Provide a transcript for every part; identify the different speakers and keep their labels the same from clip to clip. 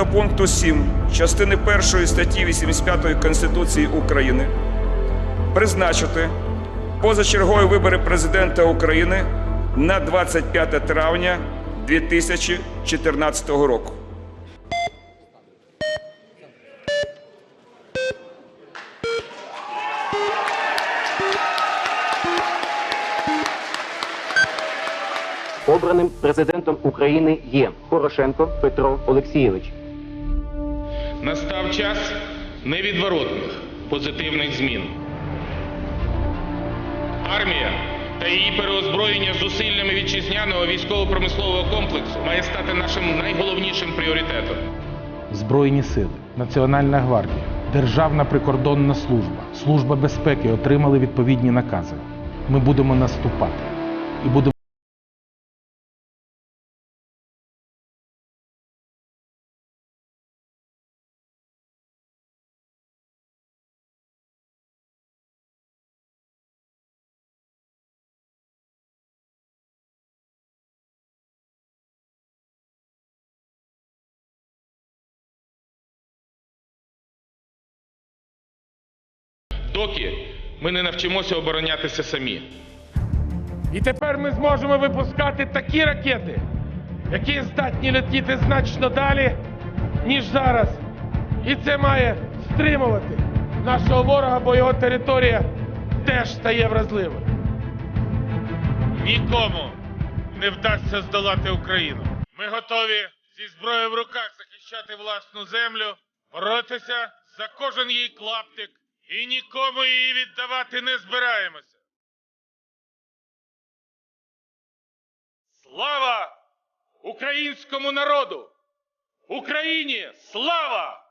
Speaker 1: До пункту 7 частини 1 статті 85 Конституції України призначити позачергові вибори президента України на 25 травня 2014 року.
Speaker 2: Обраним президентом України є Порошенко Петро Олексійович.
Speaker 3: Настав час невідворотних позитивних змін. Армія та її переозброєння зусиллями вітчизняного військово-промислового комплексу має стати нашим найголовнішим пріоритетом.
Speaker 4: Збройні сили, Національна гвардія, Державна прикордонна служба, Служба безпеки отримали відповідні накази. Ми будемо наступати і будемо.
Speaker 3: Доки ми не навчимося оборонятися самі.
Speaker 5: І тепер ми зможемо випускати такі ракети, які здатні летіти значно далі, ніж зараз. І це має стримувати нашого ворога, бо його територія теж стає вразливою. Нікому не вдасться здолати Україну. Ми готові зі зброєю в руках захищати власну землю, боротися за кожен її клаптик і нікому її віддавати не збираємося. Слава українському народу! Україні слава!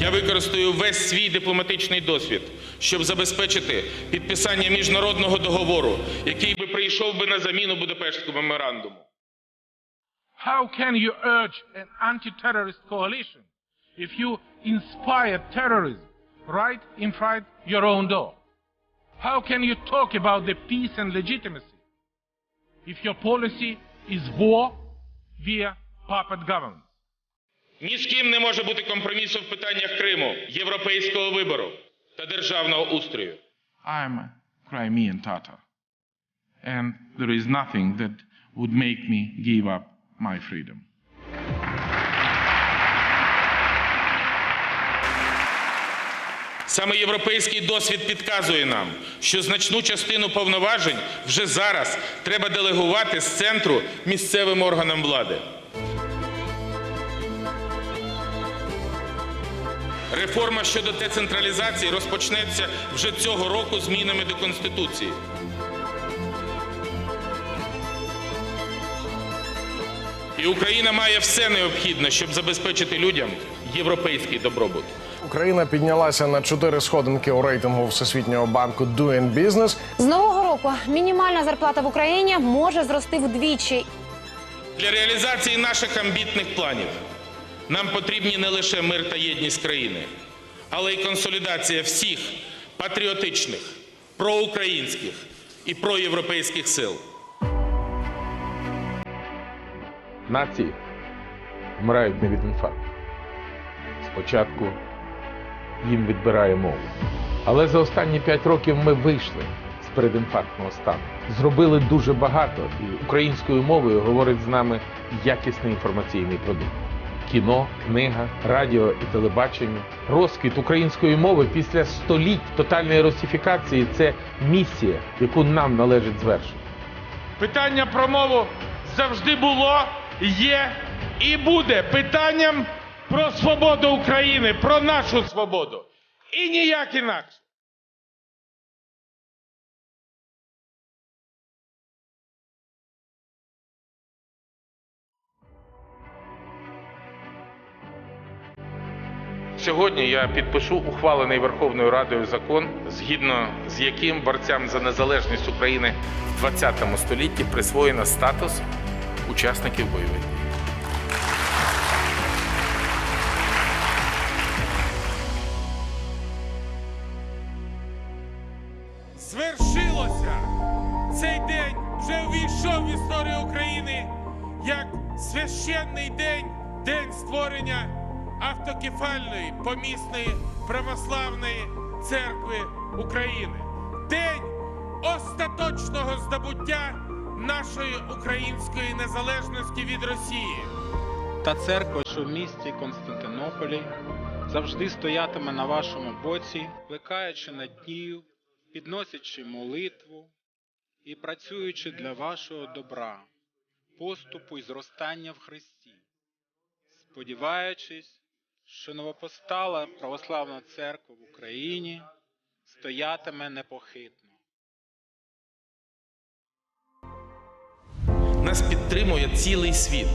Speaker 3: Я використаю весь свій дипломатичний досвід, щоб забезпечити підписання міжнародного договору, який би прийшов би на заміну Будапештському меморандуму.
Speaker 5: How can you urge an anti-terrorist coalition if you inspire terrorism right in front your own door? How can you talk about the peace and legitimacy if your policy is war via puppet government?
Speaker 3: Ні з ким не може бути компромісу в питаннях Криму, європейського вибору та державного устрою.
Speaker 5: I'm a Crimean Tatar, and there is nothing that would make me give up my freedom.
Speaker 3: Саме європейський досвід підказує нам, що значну частину повноважень вже зараз треба делегувати з центру місцевим органам влади. Реформа щодо децентралізації розпочнеться вже цього року змінами до Конституції. І Україна має все необхідне, щоб забезпечити людям європейський добробут.
Speaker 6: Україна піднялася на чотири сходинки у рейтингу Всесвітнього банку Doing Business.
Speaker 7: З нового року мінімальна зарплата в Україні може зрости вдвічі.
Speaker 3: Для реалізації наших амбітних планів нам потрібні не лише мир та єдність країни, але й консолідація всіх патріотичних, проукраїнських і проєвропейських сил.
Speaker 4: Нації вмирають не від інфаркту. Спочатку їм відбирає мову. Але за останні п'ять років ми вийшли з передінфарктного стану. Зробили дуже багато, і українською мовою говорить з нами якісний інформаційний продукт. Кіно, книга, радіо і телебачення. Розквіт української мови після століть тотальної русифікації це місія, яку нам належить звершити.
Speaker 5: Питання про мову завжди було, є і буде питанням про свободу України, про нашу свободу. І ніяк інакше.
Speaker 3: Сьогодні я підпишу ухвалений Верховною Радою закон, згідно з яким борцям за незалежність України в 20 столітті присвоєно статус учасників бойових дій.
Speaker 5: Звершилося!
Speaker 3: Цей день вже увійшов в історію України як священний день, день створення автокефальної помісної православної церкви України. День остаточного здобуття нашої української незалежності від Росії.
Speaker 8: Та церква, що в місті Константинополі, завжди стоятиме на вашому боці, викаючи надію, підносячи молитву і працюючи для вашого добра, поступу і зростання в Христі, сподіваючись, що новопостала православна церква в Україні стоятиме непохитно.
Speaker 3: підтримує цілий світ.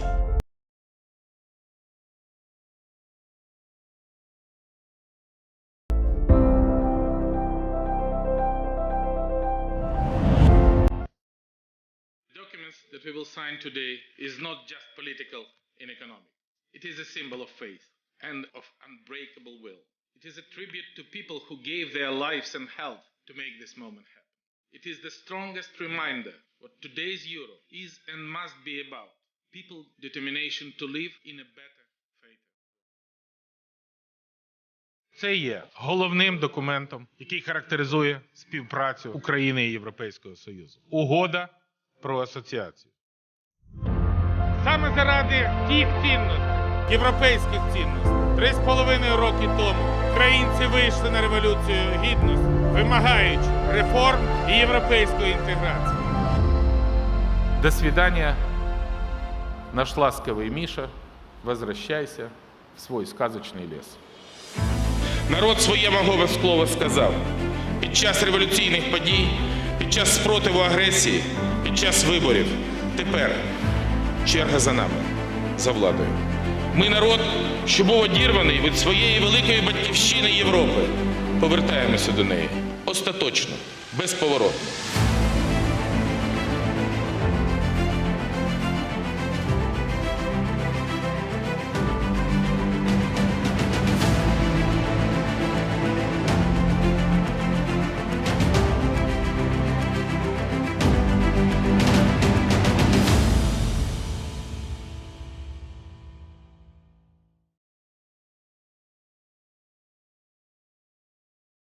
Speaker 5: documents that we will sign today is not just political and economic. It is a symbol of faith and of unbreakable will. It is a tribute to people who gave their lives and health to make this moment happen. It is the strongest reminder what today's Europe is and must be about. People's determination to live in a better fate. Це є головним документом, який характеризує співпрацю України і Європейського Союзу. Угода про асоціацію. Саме заради тих цінностей, європейських цінностей, три з половиною роки тому українці вийшли на революцію гідності, вимагаючи реформ і європейської інтеграції.
Speaker 4: До свидания, наш ласковый Миша. Возвращайся в свой сказочный лес.
Speaker 3: Народ своє магове слово сказав. Під час революційних подій, під час спротиву агресії, під час виборів. Тепер черга за нами, за владою. Ми народ, що був одірваний від своєї великої батьківщини Європи. Повертаємося до неї остаточно, безповоротно.